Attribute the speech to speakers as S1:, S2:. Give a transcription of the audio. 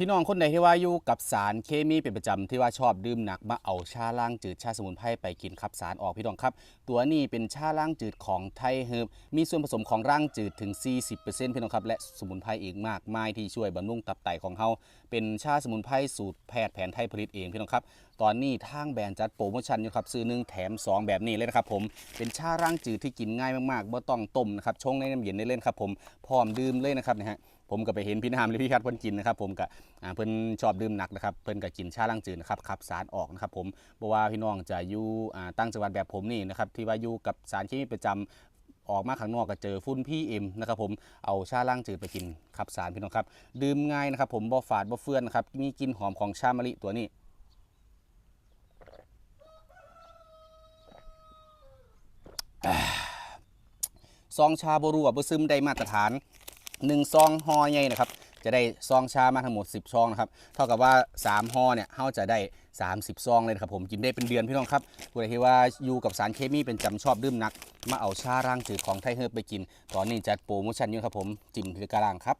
S1: พี่น้องคนใดที่ว่าอยู่กับสารเคมีเป็นประจำที่ว่าชอบดื่มหนักมาเอาชาล่างจืดชาสมุนไพรไปกินขับสารออกพี่น้องครับ ตัวนี้เป็นชาล่างจืดของไทยเฮิร์บมีส่วนผสมของร่างจืดถึง 40%พี่น้องครับและสมุนไพรอีกมากมายที่ช่วยบำรุงตับไตของเฮาเป็นชาสมุนไพรสูตรแพทย์แผนไทยผลิตเองพี่น้องครับ ตอนนี้ทางแบรนด์จัดโปรโมชั่นอยู่ครับซื้อหนึ่งแถม 2 แบบนี้เลยนะครับผมเป็นชาร่างจืดที่กินง่ายมากๆบ่ต้องต้มนะครับชงในน้ำเย็นได้เล่นครับผมพร้อมดื่มเลยนะครับนะฮะผมก็ไปเห็นพี่นามหรือพี่คัดเพิ่นกินนะครับผมก็เพิ่นชอบดื่มหนักนะครับเพิ่นก็กินชาล่างจืดนะครับขับสารออกนะครับผมบ่ว่าพี่น้องจะอยู่ตั้งจังหวัดแบบผมนี่นะครับที่ว่าอยู่กับสารเคมีประจำออกมาข้างนอกก็เจอฝุ่นพี่เอ็มนะครับผมเอาชาล่างจืดไปกินขับสารพี่น้องครับ ดื่มง่ายนะครับผมบ่ฝาดบ่เฟื่อนนะครับมีกลิ่นหอมของชามะลิตัวนี้ ซองชาบรัวบซึมได้มาตรฐาน1ซองห่อใหญ่นะครับ จะได้ซองชามาทั้งหมด 10 ซองนะครับ เท่ากับว่า 3ห่อเนี่ยเฮาจะได้ 30 ซองเลยนะครับผมกินได้เป็นเดือนพี่น้องครับผู้ใดที่ว่าอยู่กับสารเคมีเป็นจำชอบดื่มหนัก มาเอาชาร่างจืดของไทยเฮิร์บไปกิน ตอนนี้จัดโปรโมชั่นอยู่ครับผม จิ้มถือกระลางครับ